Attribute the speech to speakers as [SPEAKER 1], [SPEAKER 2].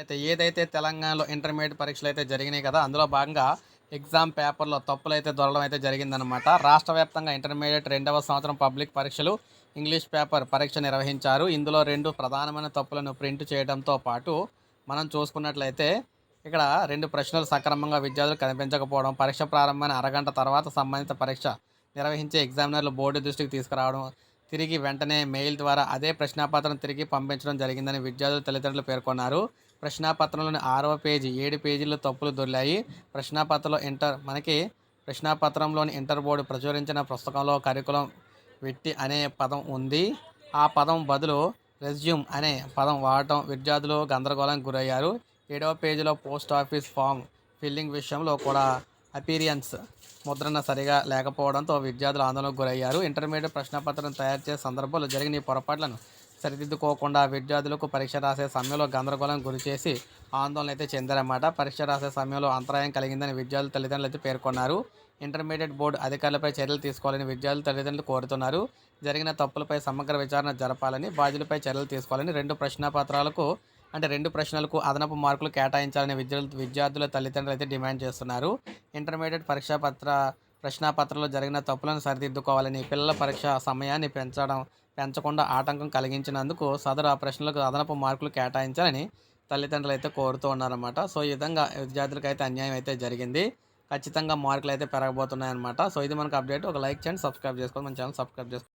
[SPEAKER 1] అయితే ఏదైతే తెలంగాణలో ఇంటర్మీడియట్ పరీక్షలు అయితే జరిగినాయి కదా అందులో భాగంగా ఎగ్జామ్ పేపర్లో తప్పులు అయితే దొరడం అయితే జరిగిందనమాట రాష్ట్ర వ్యాప్తంగా ఇంటర్మీడియట్ రెండవ సంవత్సరం పబ్లిక్ పరీక్షలు ఇంగ్లీష్ పేపర్ పరీక్ష నిర్వహించారు. ఇందులో రెండు ప్రధానమైన తప్పులను ప్రింట్ చేయడంతో పాటు మనం చూసుకున్నట్లయితే ఇక్కడ రెండు ప్రశ్నలు సక్రమంగా విద్యార్థులు కనిపించకపోవడం పరీక్ష ప్రారంభమైన అరగంట తర్వాత సంబంధిత పరీక్ష నిర్వహించే ఎగ్జామినర్లు బోర్డు దృష్టికి తీసుకురావడం తిరిగి వెంటనే మెయిల్ ద్వారా అదే ప్రశ్నాపత్రం తిరిగి పంపించడం జరిగిందని విద్యార్థుల తల్లిదండ్రులు పేర్కొన్నారు. ప్రశ్నాపత్రంలోని ఆరవ పేజీ ఏడు పేజీలు తప్పులు దొరికాయి ప్రశ్నాపత్రంలో ఇంటర్ మనకి ప్రశ్నాపత్రంలోని ఇంటర్ బోర్డు ప్రచురించిన పుస్తకంలో కరికులం విట్టి అనే పదం ఉంది. ఆ పదం బదులు రెజ్యూమ్ అనే పదం వాడటం విద్యార్థులు గందరగోళానికి గురయ్యారు. ఏడవ పేజీలో పోస్ట్ ఆఫీస్ ఫామ్ ఫిల్లింగ్ విషయంలో కూడా అపీరియన్స్ ముద్రణ సరిగా లేకపోవడంతో విద్యార్థులు ఆందోళనకు గురయ్యారు. ఇంటర్మీడియట్ ప్రశ్నపత్రం తయారు చేసే సందర్భంలో జరిగిన ఈ పొరపాట్లను సరిదిద్దుకోకుండా విద్యార్థులకు పరీక్ష రాసే సమయంలో గందరగోళం గురిచేసి ఆందోళన అయితే చెందారన్నమాట. పరీక్ష రాసే సమయంలో అంతరాయం కలిగిందని విద్యార్థుల తల్లిదండ్రులు అయితే పేర్కొన్నారు. ఇంటర్మీడియట్ బోర్డు అధికారులపై చర్యలు తీసుకోవాలని విద్యార్థుల తల్లిదండ్రులు కోరుతున్నారు. జరిగిన తప్పులపై సమగ్ర విచారణ జరపాలని బాధ్యులపై చర్యలు తీసుకోవాలని రెండు ప్రశ్నపత్రాలకు అంటే రెండు ప్రశ్నలకు అదనపు మార్కులు కేటాయించాలని విద్యార్థులు విద్యార్థుల తల్లిదండ్రులు అయితే డిమాండ్ చేస్తున్నారు. ఇంటర్మీడియట్ పరీక్షా పత్ర ప్రశ్నాపత్రంలో జరిగిన తప్పులను సరిదిద్దుకోవాలని పిల్లల పరీక్ష సమయాన్ని పెంచడం పెంచకుండా ఆటంకం కలిగించినందుకు సదరు ఆ ప్రశ్నలకు అదనపు మార్కులు కేటాయించాలని తల్లిదండ్రులు అయితే కోరుతూ ఉన్నారన్నమాట. సో ఈ విధంగా విద్యార్థులకు అయితే అన్యాయం అయితే జరిగింది. ఖచ్చితంగా మార్కులు అయితే పెరగబోతున్నాయి అనమాట సో ఇది మనకు అప్డేట్. ఒక లైక్ చేయండి సబ్స్క్రైబ్ చేసుకోండి. మన ఛానల్ సబ్స్క్రైబ్ చేసుకోండి.